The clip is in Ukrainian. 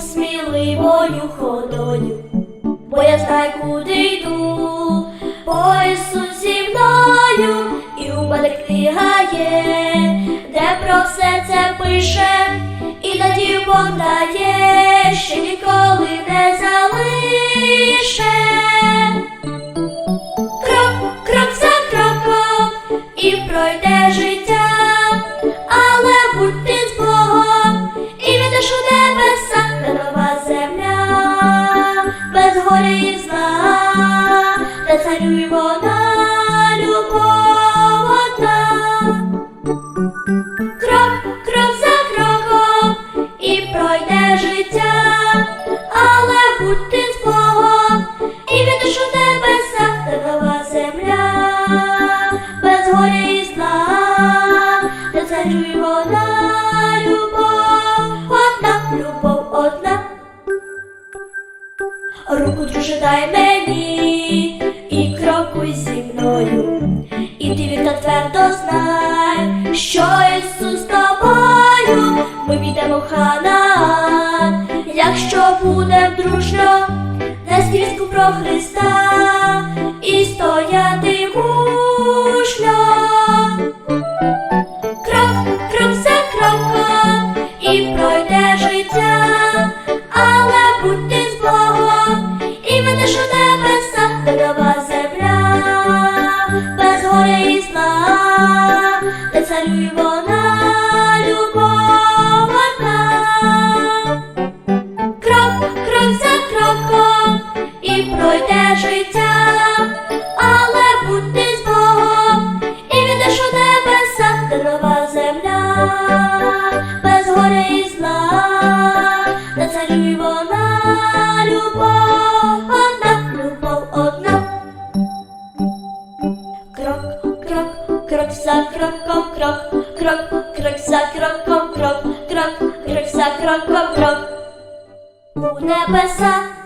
сміливою ходою, бо я знаю, куди йду, по зі мною, і у мене книга де про все це пише, і надію Бог дає, що ніколи не залише. Крок, крок за кроком, і пройде життя, зла, де царює вона, любов одна. Крок, крок за кроком, і пройде життя, але будь ти з Богом, і відеш у небеса, нова земля, без горя і зла, де царює Руку друже дай мені і крокуй зі мною, і ти вірно твердо знай, що Ісус з тобою, ми підемо в Ханаан, якщо буде дружно, на звістку про Христа де вона, любов. Крок, крок за кроком, і пройде життя, але будь ти з Богом, і відеш у небеса, де нова земля, без горя і зла, де царює вона, любов кроком, крок, крок, крок за кроком, крок, крок, крок за кроком, крок. У небеса